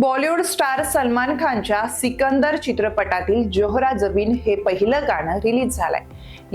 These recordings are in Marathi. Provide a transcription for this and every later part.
बॉलिवूड स्टार सलमान खानच्या सिकंदर चित्रपटातील जोहरा जबीन हे पहिलं गाणं रिलीज झालंय.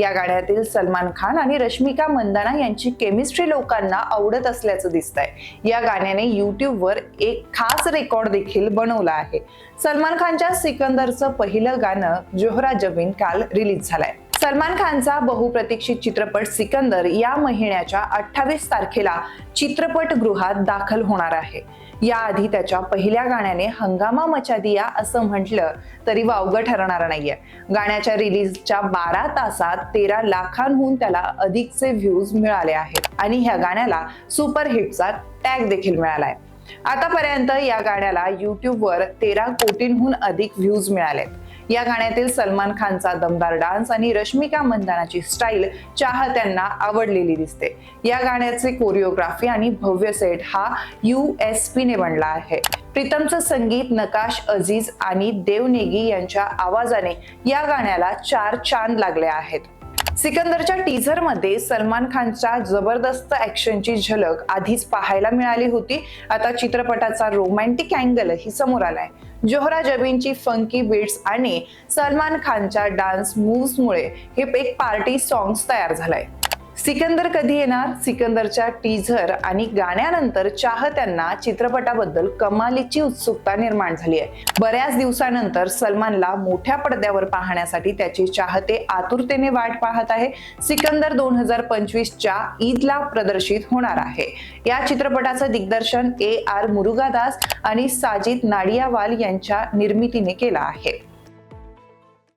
या गाण्यातील सलमान खान आणि रश्मिका मंदाना यांची केमिस्ट्री लोकांना आवडत असल्याचं दिसतंय. या गाण्याने युट्यूबवर एक खास रेकॉर्ड देखील बनवला आहे. सलमान खानच्या सिकंदरचं पहिलं गाणं जोहरा जबीन काल रिलीज झालंय. सलमान खानचा बहुप्रतीक्षित चित्रपट सिकंदर या महिन्याच्या अठ्ठावीस तारखेला चित्रपटगृहात दाखल होणार आहे. याआधी त्याच्या पहिल्या गाण्याने हंगामा मचा दिया असं म्हटलं तरी वावगं ठरणार नाहीये. गाण्याच्या रिलीजच्या बारा तासात तेरा लाखांहून त्याला अधिकचे व्ह्यूज मिळाले आहेत आणि ह्या गाण्याला सुपरहिटचा टॅग देखील मिळालाय. आतापर्यंत या गाण्याला युट्यूबवर तेरा कोटींहून अधिक व्ह्यूज मिळालेत. या गाण्यातील सलमान खानचा दमदार डान्स आणि रश्मिका मंदानाची स्टाईल चाहत्यांना आवडलेली दिसते. या गाण्याचे कोरिओग्राफी आणि भव्य सेट हा यू एस पी ने बनला आहे. प्रीतमचं संगीत नकाश अजीज आणि देव नेगी यांच्या आवाजाने या गाण्याला चार चांद लागले आहेत. सिकंदरच्या टीझरमध्ये सलमान खानच्या जबरदस्त ऍक्शनची झलक आधीच पाहायला मिळाली होती. आता चित्रपटाचा रोमॅन्टिक अँगल ही समोर आलाय. जोहरा जबीनची फंकी बीट्स आणि सलमान खानच्या डान्स मूव्स मुळे हे एक पार्टी सॉंग्स तयार झालंय. सिकंदर कधी येणार? सिकंदरच्या टीझर आणि गाण्यानंतर चाहत्यांना चित्रपटाबद्दल कमालीची उत्सुकता निर्माण झाली आहे. बऱ्याच दिवसानंतर सलमानला मोठ्या पडद्यावर पाहण्यासाठी त्याचे चाहते आतुरतेने वाट पाहत आहे. सिकंदर दोन हजार पंचवीसच्या ईदला प्रदर्शित होणार आहे. या चित्रपटाचं दिग्दर्शन ए आर मुरुगादास आणि साजिद नाडियावाल यांच्या निर्मितीने केलं आहे.